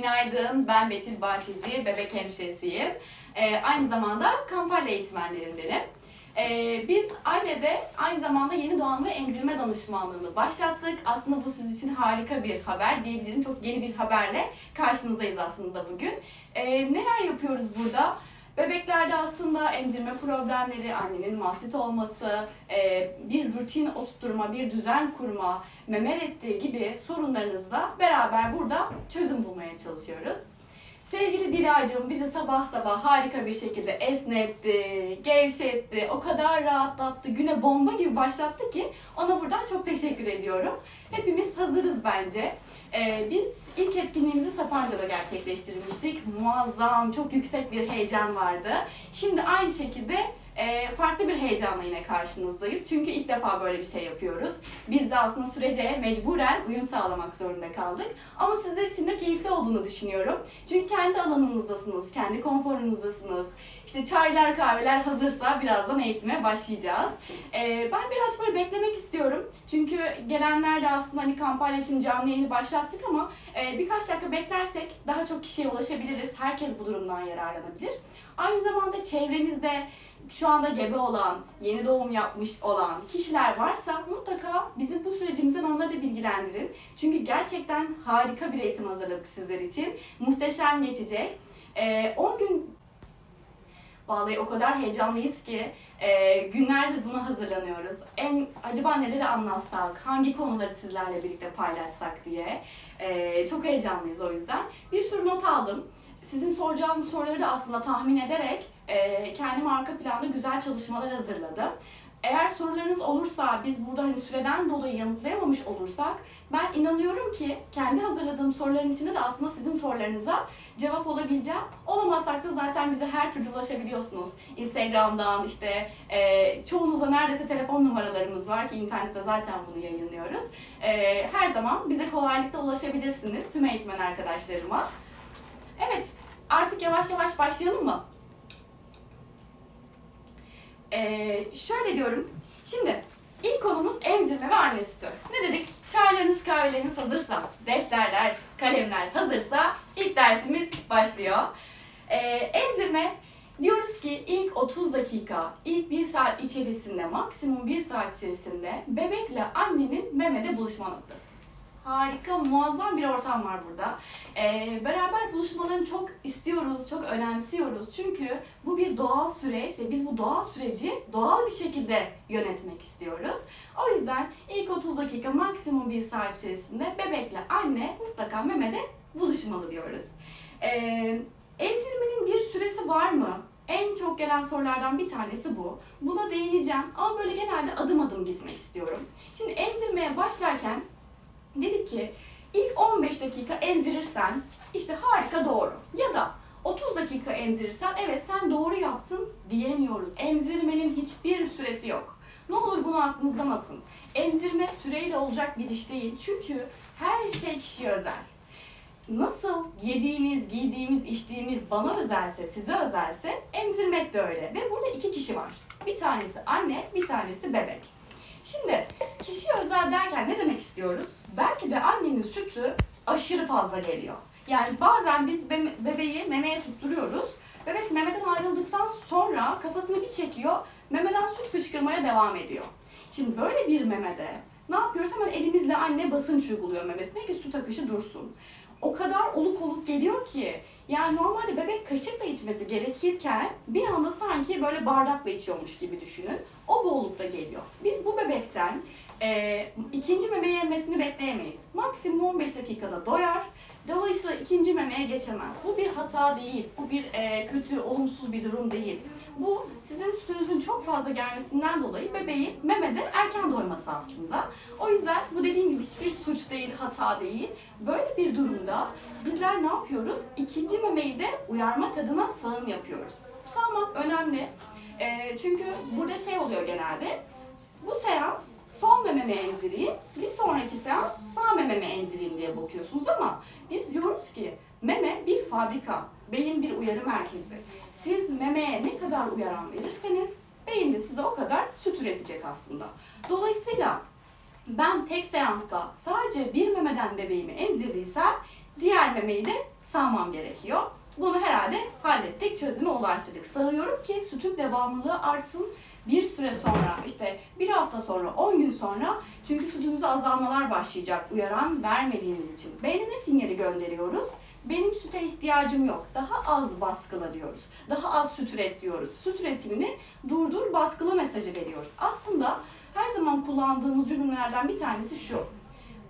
günaydın. Ben Betül Bahçeci, bebek hemşiresiyim. Ee, aynı zamanda kampanya eğitmenlerindenim. Ee, biz ailede aynı zamanda yeni doğan ve emzirme danışmanlığını başlattık. Aslında bu siz için harika bir haber diyebilirim. Çok yeni bir haberle karşınızdayız aslında bugün. Ee, neler yapıyoruz burada? Bebeklerde aslında emzirme problemleri, annenin mastit olması, e, bir rutin oturtturma, bir düzen kurma, meme reddi gibi sorunlarınızla beraber burada çözüm bulmaya çalışıyoruz. Sevgili Dilara'cığım bizi sabah sabah harika bir şekilde esnetti, gevşetti, o kadar rahatlattı, güne bomba gibi başlattı ki ona buradan çok teşekkür ediyorum. Hepimiz hazırız bence. Ee, biz ilk etkinliğimizi Sapanca'da gerçekleştirmiştik. Muazzam, çok yüksek bir heyecan vardı. Şimdi aynı şekilde e, farklı bir heyecanla yine karşınızdayız. Çünkü ilk defa böyle bir şey yapıyoruz. Biz de aslında sürece mecburen uyum sağlamak zorunda kaldık. Ama sizler için de keyifli olduğunu düşünüyorum. Çünkü kendi alanınızdasınız, kendi konforunuzdasınız. İşte çaylar, kahveler hazırsa birazdan eğitime başlayacağız. Ee, ben birazcık böyle beklemek istiyorum. Çünkü gelenler de aslında hani kampanya için canlı yayını başlattık ama e, birkaç dakika beklersek daha çok kişiye ulaşabiliriz. Herkes bu durumdan yararlanabilir. Aynı zamanda çevrenizde şu anda gebe olan, yeni doğum yapmış olan kişiler varsa mutlaka bizim bu sürecimizden onları da bilgilendirin. Çünkü gerçekten harika bir eğitim hazırladık sizler için. Muhteşem geçecek. Ee, 10 gün Vallahi o kadar heyecanlıyız ki e, günlerdir buna hazırlanıyoruz. En acaba neleri anlatsak, hangi konuları sizlerle birlikte paylaşsak diye. E, çok heyecanlıyız o yüzden. Bir sürü not aldım. Sizin soracağınız soruları da aslında tahmin ederek e, kendim arka planda güzel çalışmalar hazırladım. Eğer sorularınız olursa, biz burada hani süreden dolayı yanıtlayamamış olursak, ben inanıyorum ki kendi hazırladığım soruların içinde de aslında sizin sorularınıza cevap olabileceğim. Olamazsak da zaten bize her türlü ulaşabiliyorsunuz. Instagram'dan işte e, çoğunuzda neredeyse telefon numaralarımız var ki internette zaten bunu yayınlıyoruz. E, her zaman bize kolaylıkla ulaşabilirsiniz tüm eğitmen arkadaşlarıma. Evet, artık yavaş yavaş başlayalım mı? Ee, şöyle diyorum. Şimdi ilk konumuz emzirme ve anne sütü. Ne dedik? Çaylarınız, kahveleriniz hazırsa, defterler, kalemler hazırsa ilk dersimiz başlıyor. Ee, emzirme diyoruz ki ilk 30 dakika, ilk 1 saat içerisinde, maksimum 1 saat içerisinde bebekle annenin memede buluşma noktası. Harika, muazzam bir ortam var burada. Ee, beraber buluşmalarını çok istiyoruz, çok önemsiyoruz. Çünkü bu bir doğal süreç ve biz bu doğal süreci doğal bir şekilde yönetmek istiyoruz. O yüzden ilk 30 dakika, maksimum 1 saat içerisinde bebekle anne mutlaka memede buluşmalı diyoruz. Ee, emzirmenin bir süresi var mı? En çok gelen sorulardan bir tanesi bu. Buna değineceğim ama böyle genelde adım adım gitmek istiyorum. Şimdi emzirmeye başlarken Dedik ki ilk 15 dakika emzirirsen işte harika doğru. Ya da 30 dakika emzirirsen evet sen doğru yaptın diyemiyoruz. Emzirmenin hiçbir süresi yok. Ne olur bunu aklınızdan atın. Emzirme süreyle olacak bir iş değil. Çünkü her şey kişiye özel. Nasıl yediğimiz, giydiğimiz, içtiğimiz bana özelse, size özelse emzirmek de öyle. Ve burada iki kişi var. Bir tanesi anne, bir tanesi bebek. Şimdi kişiye özel derken ne demek istiyoruz? Belki de annenin sütü aşırı fazla geliyor. Yani bazen biz be- bebeği memeye tutturuyoruz. Bebek memeden ayrıldıktan sonra kafasını bir çekiyor, memeden süt fışkırmaya devam ediyor. Şimdi böyle bir memede ne yapıyoruz? Hemen elimizle anne basınç uyguluyor memesine ki süt akışı dursun. O kadar oluk oluk geliyor ki yani normalde bebek kaşıkla içmesi gerekirken bir anda sanki böyle bardakla içiyormuş gibi düşünün. O boğulukta geliyor. Biz bu bebekten e, ikinci memeyi yemesini bekleyemeyiz. Maksimum 15 dakikada doyar. Dolayısıyla ikinci memeye geçemez. Bu bir hata değil. Bu bir e, kötü, olumsuz bir durum değil. Bu sizin sütünüzün çok fazla gelmesinden dolayı bebeğin memede erken doyması aslında. O yüzden bu dediğim gibi hiçbir suç değil, hata değil. Böyle bir durumda bizler ne yapıyoruz? İkinci memeyi de uyarmak adına sağım yapıyoruz. Sağmak önemli. E, çünkü burada şey oluyor genelde. Bu seans son mememe emzireyim, bir sonraki seans sağ mememe emzireyim diye bakıyorsunuz ama biz diyoruz ki meme bir fabrika, beyin bir uyarı merkezi. Siz memeye ne kadar uyaran verirseniz beyin de size o kadar süt üretecek aslında. Dolayısıyla ben tek seansta sadece bir memeden bebeğimi emzirdiysem diğer memeyi de sağmam gerekiyor. Bunu herhalde hallettik, çözüme ulaştırdık. Sağıyorum ki sütün devamlılığı artsın. Bir süre sonra, işte bir hafta sonra, 10 gün sonra çünkü sütünüzde azalmalar başlayacak uyaran vermediğiniz için. Beyne ne sinyali gönderiyoruz? Benim süte ihtiyacım yok. Daha az baskıla diyoruz. Daha az süt üret diyoruz. Süt üretimini durdur, baskıla mesajı veriyoruz. Aslında her zaman kullandığımız cümlelerden bir tanesi şu.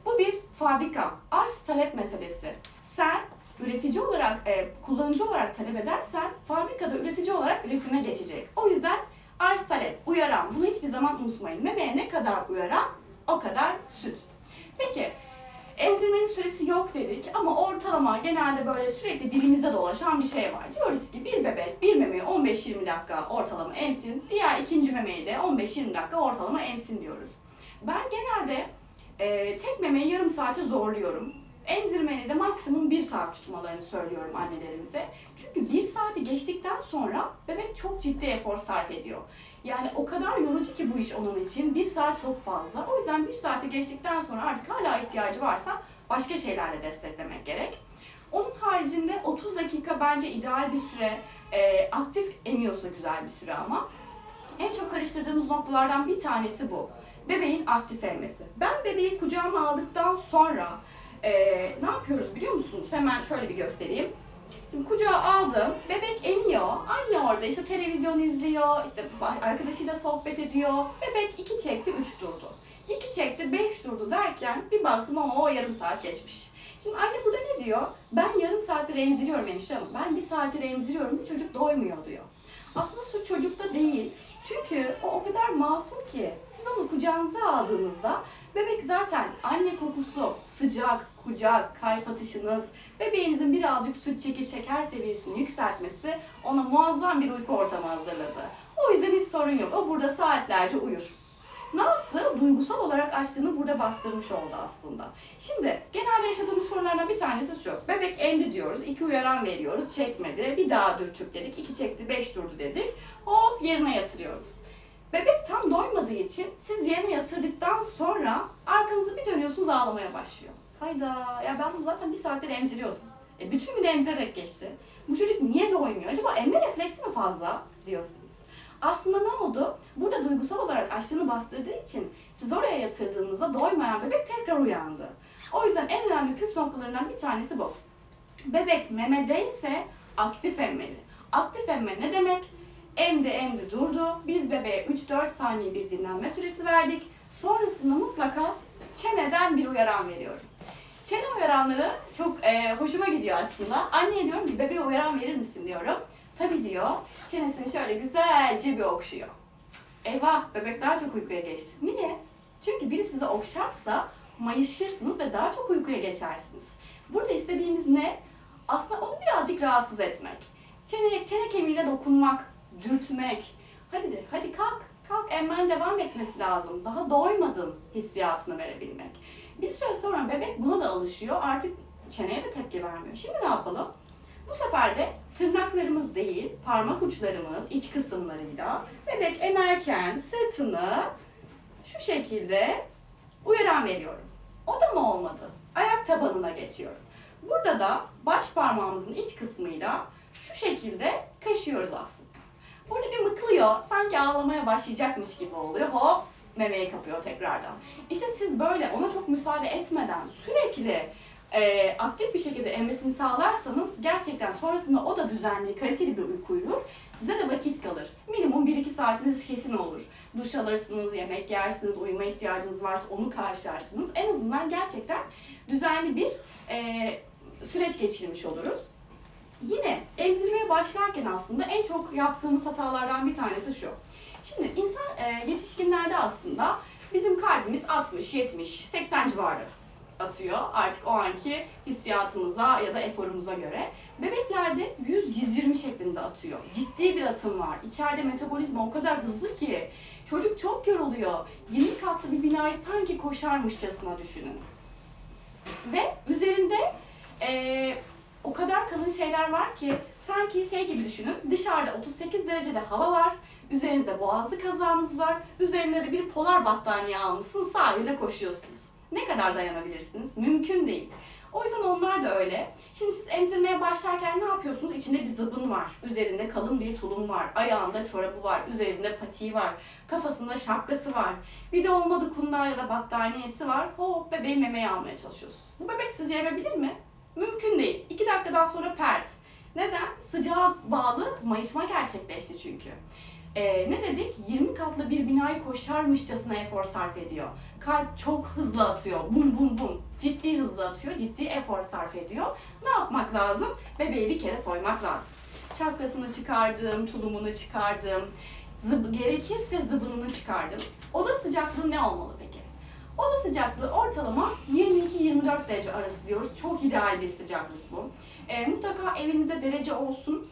Bu bir fabrika, arz talep meselesi. Sen üretici olarak, e, kullanıcı olarak talep edersen fabrikada üretici olarak üretime geçecek. O yüzden arz talep, uyaran. Bunu hiçbir zaman unutmayın. Memeye ne kadar uyaran o kadar süt. Peki emzirmenin süresi yok dedik ama ortalama genelde böyle sürekli dilimizde dolaşan bir şey var. Diyoruz ki bir bebek bir memeyi 15-20 dakika ortalama emsin, diğer ikinci memeyi de 15-20 dakika ortalama emsin diyoruz. Ben genelde e, tek memeyi yarım saate zorluyorum. Emzirmeni de maksimum bir saat tutmalarını söylüyorum annelerimize. Çünkü bir saati geçtikten sonra bebek çok ciddi efor sarf ediyor. Yani o kadar yorucu ki bu iş onun için. Bir saat çok fazla. O yüzden bir saati geçtikten sonra artık hala ihtiyacı varsa başka şeylerle desteklemek gerek. Onun haricinde 30 dakika bence ideal bir süre. E, aktif emiyorsa güzel bir süre ama. En çok karıştırdığımız noktalardan bir tanesi bu. Bebeğin aktif emmesi. Ben bebeği kucağıma aldıktan sonra e, ne yapıyoruz biliyor musunuz? Hemen şöyle bir göstereyim. Şimdi kucağa aldım, bebek emiyor. Anne orada işte televizyon izliyor, işte arkadaşıyla sohbet ediyor. Bebek iki çekti, üç durdu. İki çekti, beş durdu derken bir baktım ama o yarım saat geçmiş. Şimdi anne burada ne diyor? Ben yarım saattir emziriyorum hemşire ben bir saattir emziriyorum, çocuk doymuyor diyor. Aslında suç çocukta değil. Çünkü o o kadar masum ki siz onu kucağınıza aldığınızda bebek zaten anne kokusu, sıcak, kucak, kalp atışınız, bebeğinizin birazcık süt çekip şeker seviyesini yükseltmesi ona muazzam bir uyku ortamı hazırladı. O yüzden hiç sorun yok. O burada saatlerce uyur. Ne yaptı? Duygusal olarak açlığını burada bastırmış oldu aslında. Şimdi genelde yaşadığımız sorunlardan bir tanesi şu. Bebek emdi diyoruz, iki uyaran veriyoruz, çekmedi. Bir daha dürtük dedik, iki çekti, beş durdu dedik. Hop yerine yatırıyoruz. Bebek tam doymadığı için siz yerine yatırdıktan sonra arkanızı bir dönüyorsunuz ağlamaya başlıyor. Hayda ya ben bunu zaten bir saattir emziriyordum. E, bütün gün emzirerek geçti. Bu çocuk niye doymuyor? Acaba emme refleksi mi fazla diyorsunuz. Aslında ne oldu? Burada duygusal olarak açlığını bastırdığı için siz oraya yatırdığınızda doymayan bebek tekrar uyandı. O yüzden en önemli püf noktalarından bir tanesi bu. Bebek memedeyse aktif emmeli. Aktif emme ne demek? Emdi emdi durdu. Biz bebeğe 3-4 saniye bir dinlenme süresi verdik. Sonrasında mutlaka çeneden bir uyaran veriyorum. Çene uyaranları çok e, hoşuma gidiyor aslında. Anneye diyorum ki bebeğe uyaran verir misin diyorum. Tabii diyor. Çenesini şöyle güzelce bir okşuyor. Cık, Eyvah bebek daha çok uykuya geçti. Niye? Çünkü biri size okşarsa mayışırsınız ve daha çok uykuya geçersiniz. Burada istediğimiz ne? Aslında onu birazcık rahatsız etmek. Çene, çene kemiğine dokunmak, dürtmek. Hadi de, hadi kalk, kalk emmen devam etmesi lazım. Daha doymadın hissiyatını verebilmek. Bir süre sonra bebek buna da alışıyor. Artık çeneye de tepki vermiyor. Şimdi ne yapalım? Bu sefer de tırnaklarımız değil, parmak uçlarımız iç kısımlarıyla bebek emerken sırtını şu şekilde uyaran veriyorum. O da mı olmadı? Ayak tabanına geçiyorum. Burada da baş parmağımızın iç kısmıyla şu şekilde kaşıyoruz aslında. Burada bir mıklıyor, sanki ağlamaya başlayacakmış gibi oluyor. Hop, memeyi kapıyor tekrardan. İşte siz böyle ona çok müsaade etmeden sürekli e, aktif bir şekilde emmesini sağlarsanız gerçekten sonrasında o da düzenli, kaliteli bir uyku uyur. Size de vakit kalır. Minimum 1-2 saatiniz kesin olur. Duş alırsınız, yemek yersiniz, uyuma ihtiyacınız varsa onu karşılarsınız. En azından gerçekten düzenli bir e, süreç geçirmiş oluruz. Yine emzirmeye başlarken aslında en çok yaptığımız hatalardan bir tanesi şu. Şimdi insan e, yetişkinlerde aslında bizim kalbimiz 60, 70, 80 civarı atıyor artık o anki hissiyatımıza ya da eforumuza göre. Bebeklerde 100-120 şeklinde atıyor. Ciddi bir atım var. İçeride metabolizma o kadar hızlı ki çocuk çok yoruluyor. 20 katlı bir binayı sanki koşarmışçasına düşünün. Ve üzerinde eee, o kadar kalın şeyler var ki sanki şey gibi düşünün. Dışarıda 38 derecede hava var. Üzerinizde boğazlı kazağınız var. Üzerine de bir polar battaniye almışsınız. Sahilde koşuyorsunuz. Ne kadar dayanabilirsiniz? Mümkün değil. O yüzden onlar da öyle. Şimdi siz emzirmeye başlarken ne yapıyorsunuz? İçinde bir zıbın var. Üzerinde kalın bir tulum var. Ayağında çorabı var. Üzerinde patiği var. Kafasında şapkası var. Bir de olmadı kundağı ya da battaniyesi var. Hop bebeği memeye almaya çalışıyorsunuz. Bu bebek sizce emebilir mi? Mümkün değil. İki dakikadan sonra pert. Neden? Sıcağa bağlı mayışma gerçekleşti çünkü. Ee, ne dedik? 20 katlı bir binayı koşarmışçasına efor sarf ediyor. Kalp çok hızlı atıyor. Bum bum bum. Ciddi hızlı atıyor. Ciddi efor sarf ediyor. Ne yapmak lazım? Bebeği bir kere soymak lazım. Şapkasını çıkardım, tulumunu çıkardım. Zıb gerekirse zıbınını çıkardım. Oda sıcaklığı ne olmalı? Oda sıcaklığı ortalama 22-24 derece arası diyoruz. Çok ideal bir sıcaklık bu. Ee, mutlaka evinizde derece olsun.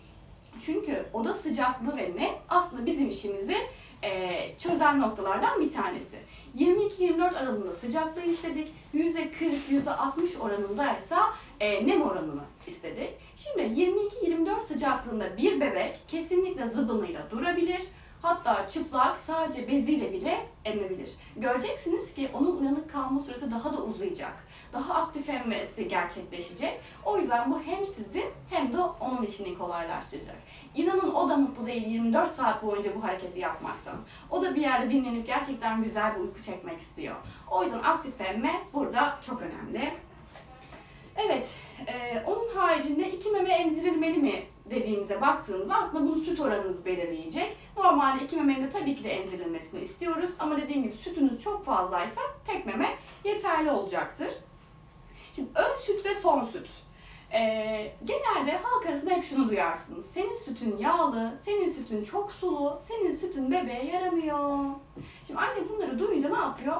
Çünkü oda sıcaklığı ve nem aslında bizim işimizi e, çözen noktalardan bir tanesi. 22-24 aralığında sıcaklığı istedik. %40, %60 oranındaysa e, nem oranını istedik. Şimdi 22-24 sıcaklığında bir bebek kesinlikle zıbınıyla durabilir. Hatta çıplak sadece beziyle bile emebilir. Göreceksiniz ki onun uyanık kalma süresi daha da uzayacak. Daha aktif emmesi gerçekleşecek. O yüzden bu hem sizin hem de onun işini kolaylaştıracak. İnanın o da mutlu değil 24 saat boyunca bu hareketi yapmaktan. O da bir yerde dinlenip gerçekten güzel bir uyku çekmek istiyor. O yüzden aktif emme burada çok önemli. Evet, e, onun haricinde iki meme emzirilmeli mi dediğimize baktığımızda aslında bunu süt oranınız belirleyecek. Normalde iki memenin de tabii ki de emzirilmesini istiyoruz ama dediğim gibi sütünüz çok fazlaysa tek meme yeterli olacaktır. Şimdi ön süt ve son süt. Ee, genelde halk arasında hep şunu duyarsınız. Senin sütün yağlı, senin sütün çok sulu, senin sütün bebeğe yaramıyor. Şimdi anne bunları duyunca ne yapıyor?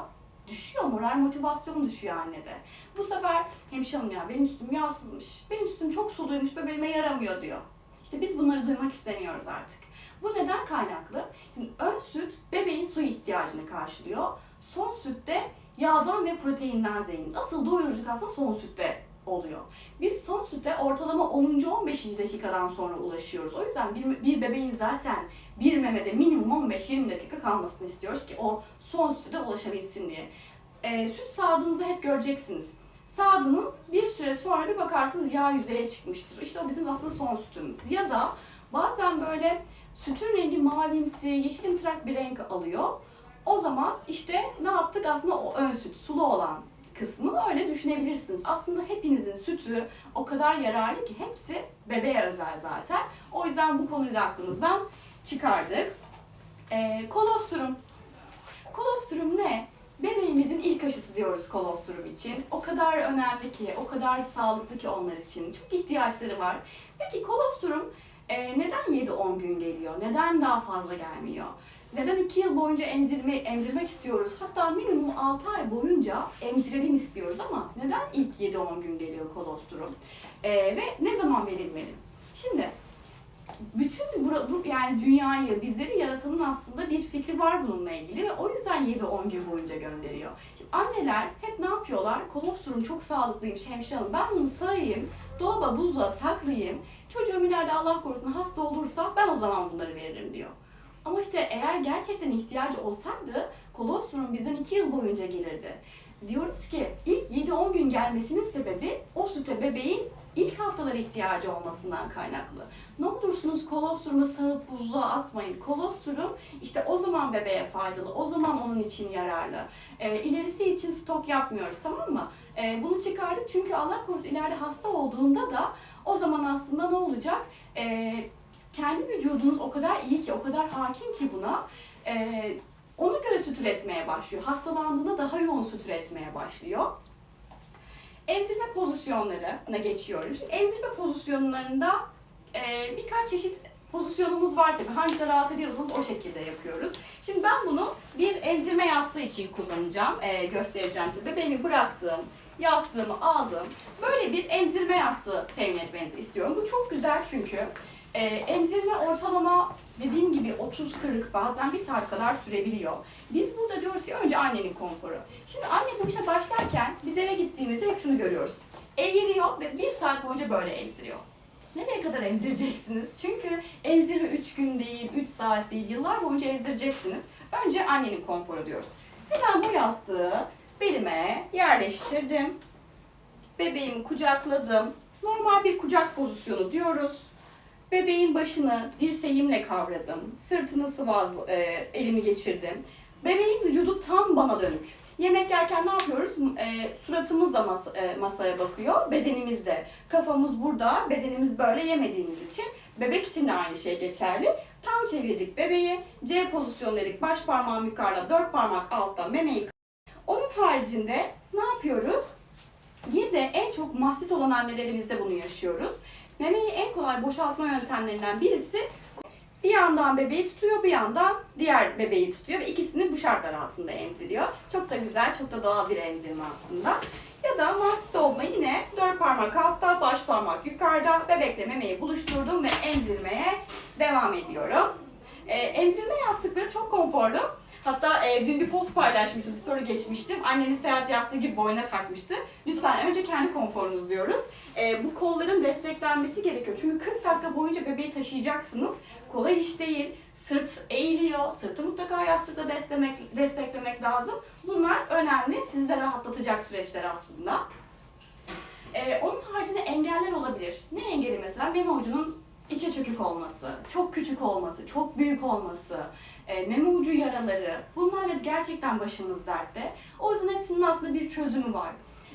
Düşüyor moral motivasyon düşüyor annede. Bu sefer hemşire ya benim sütüm yağsızmış, benim sütüm çok suluymuş bebeğime yaramıyor diyor. İşte biz bunları duymak istemiyoruz artık. Bu neden kaynaklı? Şimdi ön süt bebeğin su ihtiyacını karşılıyor. Son süt de yağdan ve proteinden zengin. Asıl doyurucuk aslında son sütte oluyor. Biz son sütte ortalama 10. 15. dakikadan sonra ulaşıyoruz. O yüzden bir, bir bebeğin zaten bir memede minimum 15-20 dakika kalmasını istiyoruz ki o son süte de ulaşabilsin diye. Ee, süt sağdığınızda hep göreceksiniz. Sağdınız bir süre sonra bir bakarsınız yağ yüzeye çıkmıştır. İşte o bizim aslında son sütümüz. Ya da bazen böyle sütün rengi mavimsi, yeşilimtırak bir renk alıyor. O zaman işte ne yaptık aslında o ön süt, sulu olan kısmı öyle düşünebilirsiniz. Aslında hepinizin sütü o kadar yararlı ki hepsi bebeğe özel zaten. O yüzden bu konuyu da aklımızdan çıkardık. Ee, kolostrum. Kolostrum diyoruz kolostrum için. O kadar önemli ki, o kadar sağlıklı ki onlar için. Çok ihtiyaçları var. Peki kolostrum e, neden 7-10 gün geliyor? Neden daha fazla gelmiyor? Neden 2 yıl boyunca emzirme, emzirmek istiyoruz? Hatta minimum 6 ay boyunca emzirelim istiyoruz ama neden ilk 7-10 gün geliyor kolostrum? E, ve ne zaman verilmeli? Şimdi bütün bu, bu- yani dünyayı, bizleri yaratanın aslında bir fikri var bununla ilgili ve o yüzden 7-10 gün boyunca gönderiyor. Şimdi anneler hep ne yapıyorlar? Kolostrum çok sağlıklıymış hemşire hanım. Ben bunu sağayım, dolaba buzluğa saklayayım. Çocuğum ileride Allah korusun hasta olursa ben o zaman bunları veririm diyor. Ama işte eğer gerçekten ihtiyacı olsaydı kolostrum bizden 2 yıl boyunca gelirdi. Diyoruz ki ilk 7-10 gün gelmesinin sebebi o süte bebeğin ilk haftalara ihtiyacı olmasından kaynaklı. Ne olursunuz kolostrumu sağıp buzluğa atmayın. Kolostrum işte o zaman bebeğe faydalı, o zaman onun için yararlı. Ee, ilerisi için stok yapmıyoruz tamam mı? Ee, bunu çıkardık çünkü Allah korusun ileride hasta olduğunda da o zaman aslında ne olacak? Ee, kendi vücudunuz o kadar iyi ki, o kadar hakim ki buna. Ee, ona göre süt üretmeye başlıyor. Hastalandığında daha yoğun süt üretmeye başlıyor. Emzirme pozisyonlarına geçiyorum. Şimdi emzirme pozisyonlarında e, birkaç çeşit pozisyonumuz var tabii. Hangisine rahat ediyorsanız o şekilde yapıyoruz. Şimdi ben bunu bir emzirme yastığı için kullanacağım. E, göstereceğim size. Bebeğimi bıraktım. Yastığımı aldım. Böyle bir emzirme yastığı temin etmenizi istiyorum. Bu çok güzel çünkü. E, emzirme ortalama dediğim gibi 30-40 bazen bir saat kadar sürebiliyor. Biz burada diyoruz ki önce annenin konforu. Şimdi anne bu işe başlarken biz eve gittiğimizde hep şunu görüyoruz. Eğiliyor ve bir saat boyunca böyle emziriyor. Nereye kadar emzireceksiniz? Çünkü emzirme 3 gün değil, 3 saat değil, yıllar boyunca emzireceksiniz. Önce annenin konforu diyoruz. Hemen bu yastığı belime yerleştirdim. bebeğimi kucakladım. Normal bir kucak pozisyonu diyoruz. Bebeğin başını dirseğimle kavradım. Sırtını sıvaz, e, elimi geçirdim. Bebeğin vücudu tam bana dönük. Yemek yerken ne yapıyoruz? E, suratımız da mas- e, masaya bakıyor, bedenimiz de. Kafamız burada, bedenimiz böyle yemediğimiz için. Bebek için de aynı şey geçerli. Tam çevirdik bebeği. C pozisyonu dedik. Baş parmağım yukarıda, dört parmak altta, memeyi. Onun haricinde ne yapıyoruz? Bir de en çok mastit olan annelerimizde bunu yaşıyoruz. Memeyi en kolay boşaltma yöntemlerinden birisi bir yandan bebeği tutuyor, bir yandan diğer bebeği tutuyor ve ikisini bu şartlar altında emziriyor. Çok da güzel, çok da doğal bir emzirme aslında. Ya da mastit olma yine dört parmak altta, baş parmak yukarıda, bebekle memeyi buluşturdum ve emzirmeye devam ediyorum. Ee, emzirme yastıkları çok konforlu. Hatta e, dün bir post paylaşmıştım, story geçmiştim. Annemin seyahat yastığı gibi boynuna takmıştı. Lütfen önce kendi konforunuz diyoruz. E, bu kolların desteklenmesi gerekiyor. Çünkü 40 dakika boyunca bebeği taşıyacaksınız. Kolay iş değil. Sırt eğiliyor. Sırtı mutlaka yastıkla desteklemek, desteklemek lazım. Bunlar önemli. Sizi de rahatlatacak süreçler aslında. E, onun haricinde engeller olabilir. Ne engeli mesela? Meme ucunun içe çökük olması, çok küçük olması, çok büyük olması, e, meme ucu yaraları. Bunlarla gerçekten başımız dertte. O yüzden hepsinin aslında bir çözümü var.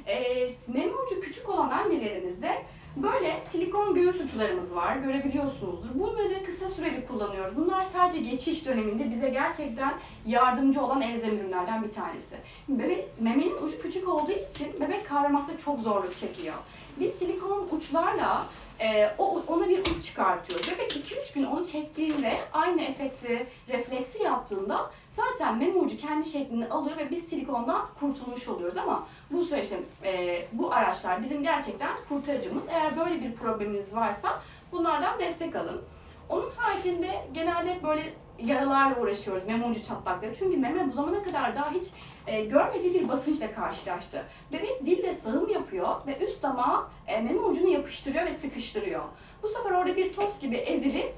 E, meme ucu küçük olan annelerimizde böyle silikon göğüs uçlarımız var. Görebiliyorsunuzdur. Bunları kısa süreli kullanıyoruz. Bunlar sadece geçiş döneminde bize gerçekten yardımcı olan elzem ürünlerden bir tanesi. Bebek, memenin ucu küçük olduğu için bebek kavramakta çok zorluk çekiyor. Biz silikon uçlarla e, o ona bir uç çıkartıyoruz. Bebek 2-3 gün onu çektiğinde aynı efekti, refleksi yaptığında zaten meme ucu kendi şeklini alıyor ve biz silikondan kurtulmuş oluyoruz ama bu süreçte e, bu araçlar bizim gerçekten kurtarıcımız. Eğer böyle bir probleminiz varsa bunlardan destek alın. Onun haricinde genelde böyle yaralarla uğraşıyoruz, meme çatlakları. Çünkü meme bu zamana kadar daha hiç e, görmediği bir basınçla karşılaştı. Bebek dilde sağım yapıyor ve üst damağa e, meme ucunu yapıştırıyor ve sıkıştırıyor. Bu sefer orada bir toz gibi ezilip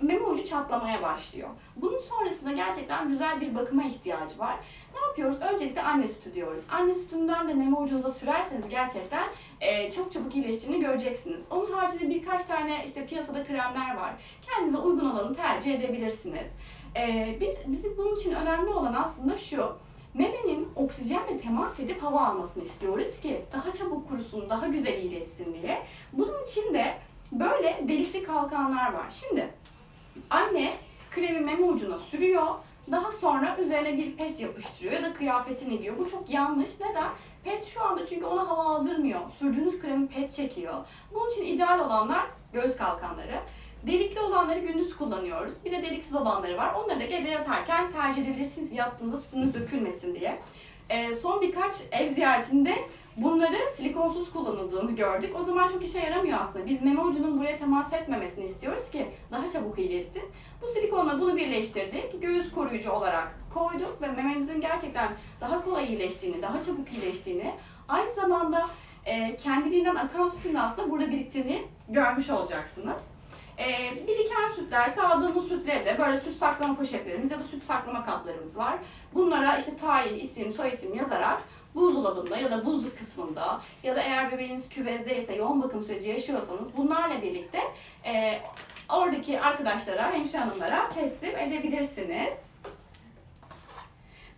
meme ucu çatlamaya başlıyor. Bunun sonrasında gerçekten güzel bir bakıma ihtiyacı var. Ne yapıyoruz? Öncelikle anne sütü diyoruz. Anne sütünden de meme ucunuza sürerseniz gerçekten e, çok çabuk iyileştiğini göreceksiniz. Onun haricinde birkaç tane işte piyasada kremler var. Kendinize uygun olanı tercih edebilirsiniz. E, biz bizim bunun için önemli olan aslında şu. Memenin oksijenle temas edip hava almasını istiyoruz ki daha çabuk kurusun, daha güzel iyileşsin diye. Bunun için de böyle delikli kalkanlar var. Şimdi anne kremi meme ucuna sürüyor. Daha sonra üzerine bir pet yapıştırıyor ya da kıyafetini giyiyor. Bu çok yanlış. Neden? Pet şu anda çünkü ona hava aldırmıyor. Sürdüğünüz kremi pet çekiyor. Bunun için ideal olanlar göz kalkanları. Delikli olanları gündüz kullanıyoruz. Bir de deliksiz olanları var. Onları da gece yatarken tercih edebilirsiniz yattığınızda sütünüz dökülmesin diye. Ee, son birkaç ev ziyaretinde bunları silikonsuz kullanıldığını gördük. O zaman çok işe yaramıyor aslında. Biz meme ucunun buraya temas etmemesini istiyoruz ki daha çabuk iyileşsin. Bu silikonla bunu birleştirdik. Göğüs koruyucu olarak koyduk ve memenizin gerçekten daha kolay iyileştiğini, daha çabuk iyileştiğini, aynı zamanda e, kendiliğinden akan sütün aslında burada biriktiğini görmüş olacaksınız. E, biriken sütler, sağdığımız sütleri de böyle süt saklama poşetlerimiz ya da süt saklama kaplarımız var. Bunlara işte tarih, isim, soy isim yazarak buzdolabında ya da buzluk kısmında ya da eğer bebeğiniz küvezdeyse yoğun bakım süreci yaşıyorsanız bunlarla birlikte e, oradaki arkadaşlara, hemşire hanımlara teslim edebilirsiniz.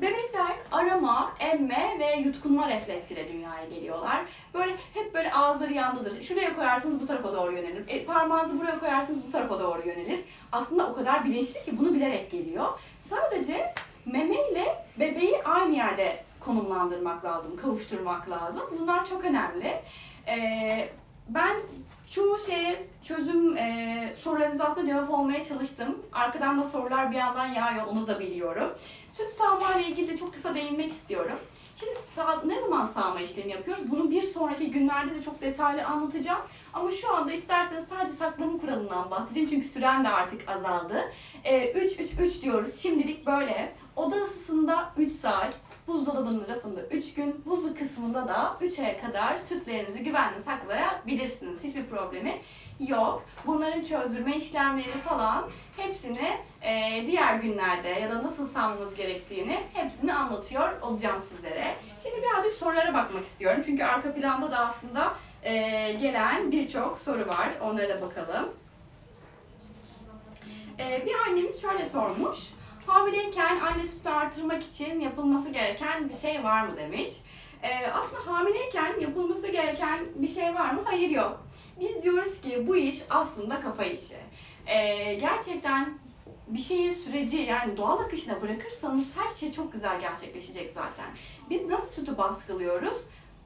Bebekler arama, emme ve yutkunma refleksiyle dünyaya geliyorlar. Böyle hep böyle ağızları yandadır. Şuraya koyarsınız bu tarafa doğru yönelir. E, parmağınızı buraya koyarsınız bu tarafa doğru yönelir. Aslında o kadar bilinçli ki bunu bilerek geliyor. Sadece meme ile bebeği aynı yerde konumlandırmak lazım, kavuşturmak lazım. Bunlar çok önemli. Ee, ben çoğu şeye çözüm e, sorularınıza aslında cevap olmaya çalıştım. Arkadan da sorular bir yandan yağıyor onu da biliyorum. Süt sağma ilgili de çok kısa değinmek istiyorum. Şimdi ne zaman sağma işlemi yapıyoruz? Bunu bir sonraki günlerde de çok detaylı anlatacağım. Ama şu anda isterseniz sadece saklama kuralından bahsedeyim çünkü sürem de artık azaldı. 3-3-3 diyoruz. Şimdilik böyle Oda ısısında 3 saat, buzdolabının rafında 3 gün, buzlu kısmında da 3 aya kadar sütlerinizi güvenle saklayabilirsiniz. Hiçbir problemi yok. Bunların çözdürme işlemleri falan hepsini e, diğer günlerde ya da nasıl sanmamız gerektiğini hepsini anlatıyor olacağım sizlere. Şimdi birazcık sorulara bakmak istiyorum. Çünkü arka planda da aslında e, gelen birçok soru var. Onlara da bakalım. E, bir annemiz şöyle sormuş. Hamileyken anne sütü artırmak için yapılması gereken bir şey var mı demiş. E, aslında hamileyken yapılması gereken bir şey var mı? Hayır yok. Biz diyoruz ki bu iş aslında kafa işi. E, gerçekten bir şeyi süreci yani doğal akışına bırakırsanız her şey çok güzel gerçekleşecek zaten. Biz nasıl sütü baskılıyoruz?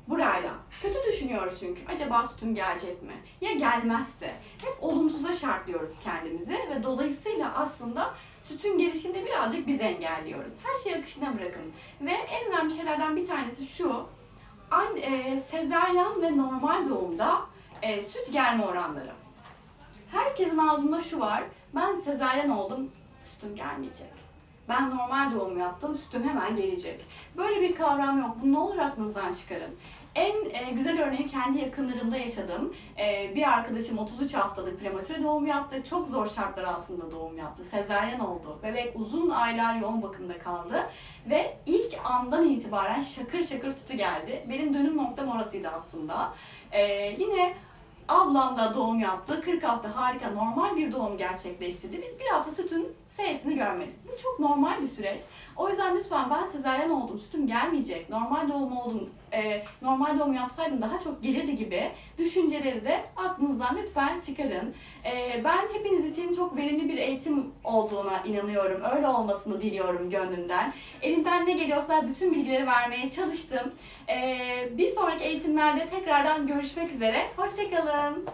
Burayla. Kötü düşünüyoruz çünkü. Acaba sütüm gelecek mi? Ya gelmezse? Hep olumsuza şartlıyoruz kendimizi ve dolayısıyla aslında sütün gelişinde birazcık biz engelliyoruz. Her şeyi akışına bırakın. Ve en önemli şeylerden bir tanesi şu. An, e, sezaryen ve normal doğumda e, süt gelme oranları. Herkesin ağzında şu var. Ben sezaryen oldum, sütüm gelmeyecek. Ben normal doğum yaptım, sütüm hemen gelecek. Böyle bir kavram yok. Bunu ne olur aklınızdan çıkarın. En e, güzel örneği kendi yakınlarımda yaşadım. E, bir arkadaşım 33 haftalık prematüre doğum yaptı. Çok zor şartlar altında doğum yaptı. Sezaryen oldu. Bebek uzun aylar yoğun bakımda kaldı. Ve ilk andan itibaren şakır şakır sütü geldi. Benim dönüm noktam orasıydı aslında. E, yine Ablam da doğum yaptı. 40 hafta harika normal bir doğum gerçekleştirdi. Biz bir hafta sütün seyisini görmedik. Bu çok normal bir süreç. O yüzden lütfen ben sezaryen oldum, sütüm gelmeyecek, normal doğum oldum, e, normal doğum yapsaydım daha çok gelirdi gibi düşünceleri de aklınızdan lütfen çıkarın. E, ben hepiniz için çok verimli bir eğitim olduğuna inanıyorum. Öyle olmasını diliyorum gönlümden. Elimden ne geliyorsa bütün bilgileri vermeye çalıştım. E, bir sonraki eğitimlerde tekrardan görüşmek üzere. Hoşçakalın.